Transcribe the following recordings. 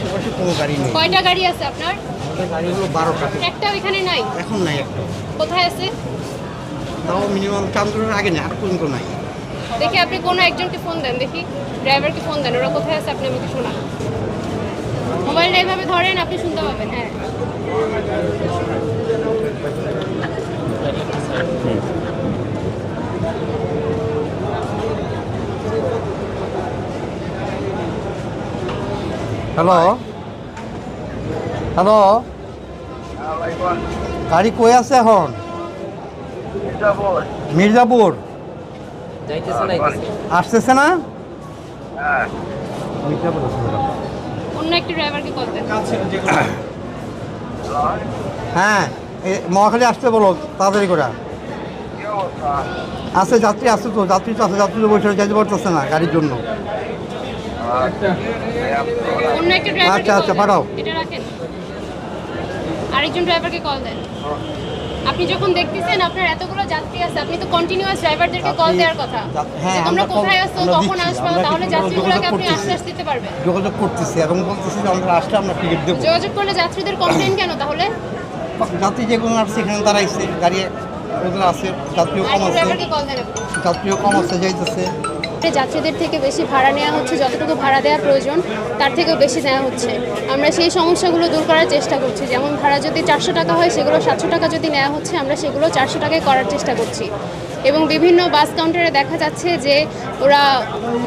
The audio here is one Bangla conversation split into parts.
আশেপাশে কোনো গাড়ি নেই। কয়টা গাড়ি আছে আপনার? আমাদের গাড়ি বারোটা একটাও এখানে নাই? এখন নাই একটা কোথায় আছে? তাও মিনিমাম চান্দুরের আগে নেই আর পর্যন্ত নাই। দেখি আপনি কোনো একজনকে ফোন দেন দেখি ড্রাইভারকে ফোন দেন ওরা কোথায় আছে আপনি আমাকে শোনান। মোবাইলটা এইভাবে ধরেন আপনি শুনতে পাবেন হ্যাঁ। হ্যালো হ্যালো গাড়ি কই আছে এখন? মির্জাপুর। আসতেছে না? মির্জাপুর আসছে না। অন্য একটি ড্রাইভারকে কল হ্যাঁ মহাখালী আসতে বলো তাড়াতাড়ি করে। আছে যাত্রী আছে তো যাত্রী তো আছে যাত্রী তো বসে যেতে পারতেছে না গাড়ির জন্য। অন্য একটা আচ্ছা, আচ্ছা, পাঠাও। এটা রাখেন। আরেকজন ড্রাইভারকে কল দেন। আপনি যখন দেখতেছেন আপনার এতগুলো যাত্রী আছে আপনি তো কন্টিনিউয়াস ড্রাইভারদেরকে কল দেওয়ার কথা। হ্যাঁ, তোমরা আমরা কোথায় আমরা কখন আসবে তাহলে যাত্রীগুলোকে আপনি। আশ্বাস দিতে পারবেন। যোগাযোগ করতেছি এবং বলতেছি যে আমরা আসলে আমরা টিকিট দেবো। যোগাযোগ করলে যাত্রীদের কমপ্লেন কেন তাহলে? যাত্রী যেগুলো আসছে এখানে দাঁড়াইছে গাড়ি ওদের আছে যাত্রীও কম আছে। কল দেন যাত্রীও কম আছে যাইতেছে। যাত্রীদের থেকে বেশি ভাড়া নেওয়া হচ্ছে যতটুকু ভাড়া দেওয়া প্রয়োজন তার থেকেও বেশি নেওয়া হচ্ছে। আমরা সেই সমস্যাগুলো দূর করার চেষ্টা করছি। যেমন ভাড়া যদি চারশো টাকা হয় সেগুলো সাতশো টাকা যদি নেওয়া হচ্ছে আমরা সেগুলো চারশো টাকায় করার চেষ্টা করছি। এবং বিভিন্ন বাস কাউন্টারে দেখা যাচ্ছে যে ওরা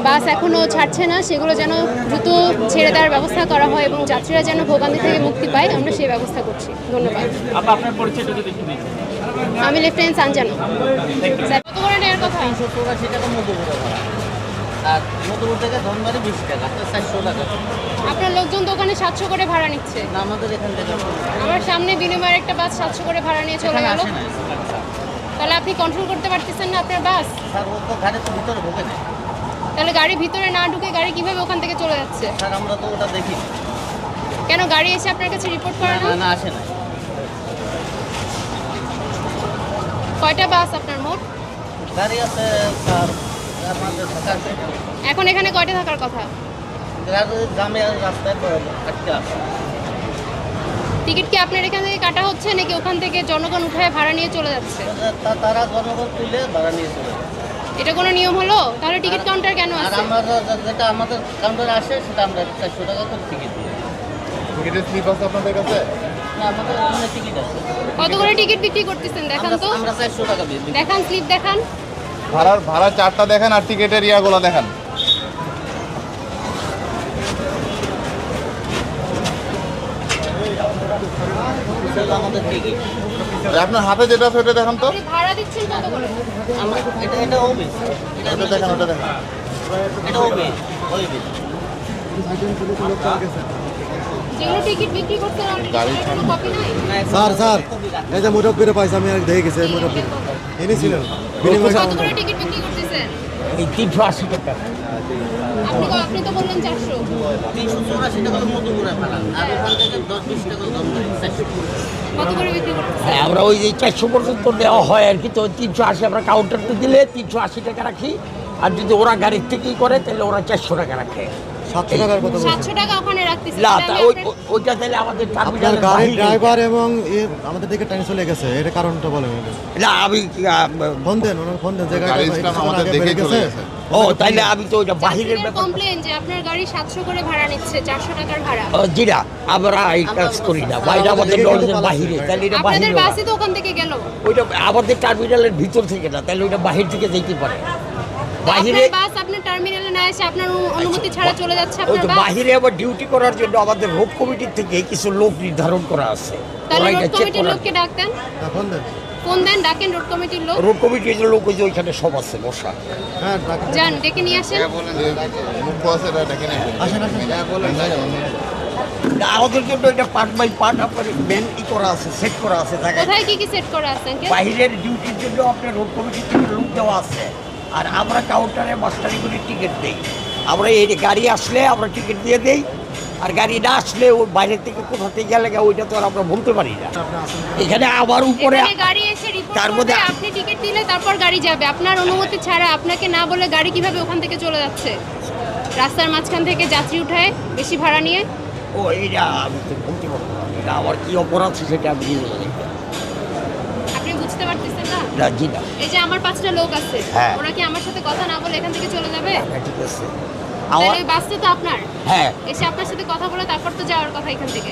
বাস এখনও ছাড়ছে না সেগুলো যেন দ্রুত ছেড়ে দেওয়ার ব্যবস্থা করা হয় এবং যাত্রীরা যেন ভোগান্তি থেকে মুক্তি পায় আমরা সেই ব্যবস্থা করছি। ধন্যবাদ। আমি লেফটেন্যান্ট সানজানো। কথা? আর মধুপুর থেকে ধনবাড়ি বিশ টাকা চারশো টাকা। আপনার লোকজন দোকানে সাতশো করে ভাড়া নিচ্ছে। না আমাদের এখান থেকে আমার সামনে বিনিময়ের একটা বাস সাতশো করে ভাড়া নিয়ে চলে গেল তাহলে আপনি কন্ট্রোল করতে পারতেছেন না আপনার বাস? স্যার ও তো ভিতরে ঢোকে না তাহলে গাড়ি ভিতরে না ঢুকে গাড়ি কীভাবে ওখান থেকে চলে যাচ্ছে? স্যার আমরা তো ওটা দেখি কেন গাড়ি এসে আপনার কাছে রিপোর্ট করে না না আসে না কয়টা বাস আপনার মোট? গাড়ি আছে স্যার এখন এখানে কয়টা থাকার কথা? টিকিট কি আপনার এখান থেকে কাটা হচ্ছে নাকি ওখান থেকে জনগণ উঠায় ভাড়া নিয়ে চলে যাচ্ছে? তারা জনগণ তুলে ভাড়া নিয়ে চলে এটা কোনো নিয়ম হলো? তাহলে টিকিট কাউন্টার কেন আছে? আর আমরা যেটা আমাদের কাউন্টারে আসে সেটা আমরা চারশো টাকা করে টিকিট দিই। টিকিটের স্লিপ আছে আপনাদের কাছে? না আমাদের ওখানে টিকিট আছে। কত করে টিকিট বিক্রি করতেছেন? দেখান তো। আমরা চারশো টাকা দিই দেখান স্লিপ দেখান। ভাড়ার ভাড়া চারটা দেখেন আর টিকিটের ইয়াগুলো দেখেন। সেটা আমাদের টিকিট আর আপনার হাতে যেটা আছে ওটা দেখান তো। ভাড়া দিচ্ছেন কত করে? এটা এটা ওবি ওটা দেখেন ওটা দেখেন। এটা ওবি ওবি যেগুলো টিকিট বিক্রি করছেন অলরেডি কোনো কপি নাই? স্যার স্যার এই যে মুরব্বীরা পাইছে আমি আর দেখে গেছি মুরব্বী ইনি ছিলেন কত করে টিকিট বিক্রি করতেছেন? এই তিনশো আশি টাকা। আপনি আপনি তো বললেন চারশো। তিনশো চৌরাশি টাকা মধুপুরে ভাড়া আর ওখান থেকে দশ বিশ টাকা দাম নেয় চারশো কত করে বিক্রি করতেছেন? হ্যাঁ আমরা ওই যে চারশো পর্যন্ত দেওয়া হয় আর কি তো তিনশো আশি আমরা কাউন্টারতে দিলে তিনশো আশি টাকা রাখি। আর যদি ওরা গাড়ির থেকেই করে তাহলে ওরা চারশো টাকা রাখে। সাতশো টাকার কথা বলছি সাতশো টাকা ওখানে রাখতেছি। না ওইটা তাহলে আমাদের আপনার গাড়ির ড্রাইভার এবং আমাদের দিকে টাইম চলে গেছে এটা কারণটা বলেন না আমি ফোন দেন ওনার ফোন দেন যে গাড়ি গাড়ি আমাদের দেখে চলে গেছে। ও তাইলে আমি তো ওইটা বাহিরের ব্যাপার কমপ্লেন যে আপনার গাড়ি সাতশো করে ভাড়া নিচ্ছে চারশো টাকার ভাড়া। ও, জি না আমরা এই কাজ করি না। বাইরে আমাদের নলেজের বাহিরে তাহলে এটা আপনাদের বাসই তো ওখান থেকে গেল। ওইটা আমাদের টার্মিনালের ভিতর থেকে না তাহলে ওইটা বাহির থেকে যেতে পারে। বাহিরে বাস আপনার টার্মিনালে না এসে আপনার অনুমতি ছাড়া চলে যাচ্ছে ওই আপনার বাস? বাহিরে আবার ডিউটি করার জন্য আমাদের রোড কমিটির থেকে কিছু লোক নির্ধারণ করা আছে। তাহলে রোড কমিটির লোককে ডাকতেন? ফোন দেন। ফোন দেন ডাকেন রোড কমিটির লোক। রোড কমিটির যে লোক ওই যে ওইখানে সব আছে বসা। হ্যাঁ যান ডেকে নিয়ে আসেন। মুখ্য আছে এটা দেখে আসেন। আসেন না, আমাদের জন্য এটা পার্ট বাই পার্ট আপনার মেন ই করা আছে সেট করা আছে কোথায় কি কি সেট করা আছে বাহিরের ডিউটির জন্য আপনার রোড কমিটির থেকে লোক দেওয়া আছে। আর আমরা কাউন্টারে মাস্টারি করে টিকিট দেই। আমরা এই গাড়ি আসলে আমরা টিকিট দিয়ে দেই আর গাড়ি না আসলে ওর বাইরে থেকে কোথা থেকে গেলে ওইটা তো আর আমরা বলতে পারি না। এখানে আবার উপরে গাড়ি এসে তার মধ্যে- আপনি টিকিট দিলে তারপর গাড়ি যাবে। আপনার অনুমতি ছাড়া আপনাকে না বলে গাড়ি কীভাবে ওখান থেকে চলে যাচ্ছে? রাস্তার মাঝখান থেকে যাত্রী উঠায় বেশি ভাড়া নিয়ে। ও এইটা আমি তো বলতে পারব না। আমার কি অপরাধ সেটা আমি পারি না। আপনি বুঝতে পারতেছেন না। এই যে আমার পাঁচটা লোক আছে হ্যাঁ। ওরা কি আমার সাথে কথা না বলে এখান থেকে চলে যাবে? হ্যাঁ, ঠিক আছে। আমার বাসটা তো আপনার। হ্যাঁ। এসে আপনার সাথে কথা বলে তারপর তো যাওয়ার কথা এখান থেকে।